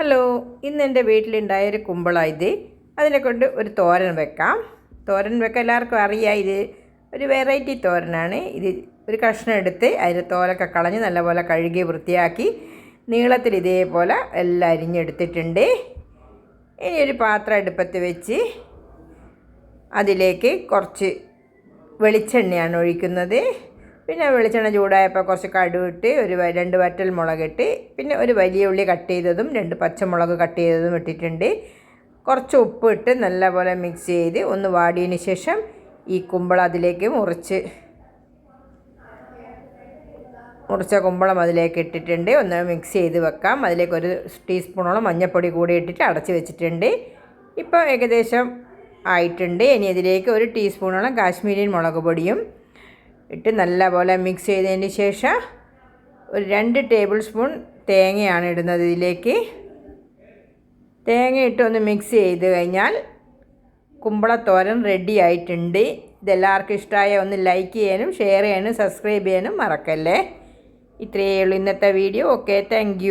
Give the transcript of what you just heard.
Hello ഇന്ന് എന്റെ വീട്ടിലുണ്ടായ ഒരു കുമ്പളം അതിനെ കൊണ്ട് ഒരു തോരൻ വെക്കാം. തോരൻ വെക്കാൻ എല്ലാവർക്കും അറിയാം ഇത് ഒരു വെറൈറ്റി തോരനാണ്. ഇത് ഒരു കഷ്ണം എടുത്ത് അതിന്റെ തോലൊക്കെ കളഞ്ഞ് നല്ലപോലെ കഴുകി വൃത്തിയാക്കി നീളത്തിൽ ഇതേപോലെ എല്ലാം അരിഞ്ഞെടുത്തിട്ടുണ്ട്. ഇനി ഒരു പാത്രം അടുപ്പത്ത് വെച്ച് അതിലേക്ക് കുറച്ച് വെളിച്ചെണ്ണയാണ് ഒഴിക്കുന്നത്. പിന്നെ വെളിച്ചെണ്ണ ചൂടായപ്പോൾ കുറച്ച് കടുവിട്ട് ഒരു രണ്ട് വറ്റൽ മുളകിട്ട് പിന്നെ ഒരു വലിയ ഉള്ളി കട്ട് ചെയ്തതും രണ്ട് പച്ചമുളക് കട്ട് ചെയ്തതും ഇട്ടിട്ടുണ്ട്. കുറച്ച് ഉപ്പ് ഇട്ട് നല്ലപോലെ മിക്സ് ചെയ്ത് ഒന്ന് വാടിയതിന് ശേഷം ഈ കുമ്പളം അതിലേക്ക് മുറിച്ച് മുറിച്ച കുമ്പളം അതിലേക്ക് ഇട്ടിട്ടുണ്ട്. ഒന്ന് മിക്സ് ചെയ്ത് വെക്കാം. അതിലേക്ക് ഒരു ടീസ്പൂണോളം മഞ്ഞൾപ്പൊടി കൂടി ഇട്ടിട്ട് അടച്ച് വെച്ചിട്ടുണ്ട്. ഇപ്പോൾ ഏകദേശം ആയിട്ടുണ്ട്. ഇനി ഇതിലേക്ക് ഒരു ടീസ്പൂണോളം കാശ്മീരി മുളക് പൊടിയും ഇട്ട് നല്ലപോലെ മിക്സ് ചെയ്തതിന് ശേഷം ഒരു രണ്ട് ടേബിൾ സ്പൂൺ തേങ്ങയാണ് ഇടുന്നത് ഇതിലേക്ക്. തേങ്ങ ഇട്ടൊന്ന് മിക്സ് ചെയ്ത് കഴിഞ്ഞാൽ കുമ്പളത്തോരൻ റെഡി ആയിട്ടുണ്ട്. ഇതെല്ലാവർക്കും ഇഷ്ടമായ ഒന്ന് ലൈക്ക് ചെയ്യാനും ഷെയർ ചെയ്യാനും സബ്സ്ക്രൈബ് ചെയ്യാനും മറക്കല്ലേ. ഇത്രയേ ഉള്ളൂ ഇന്നത്തെ വീഡിയോ ഓക്കെ താങ്ക്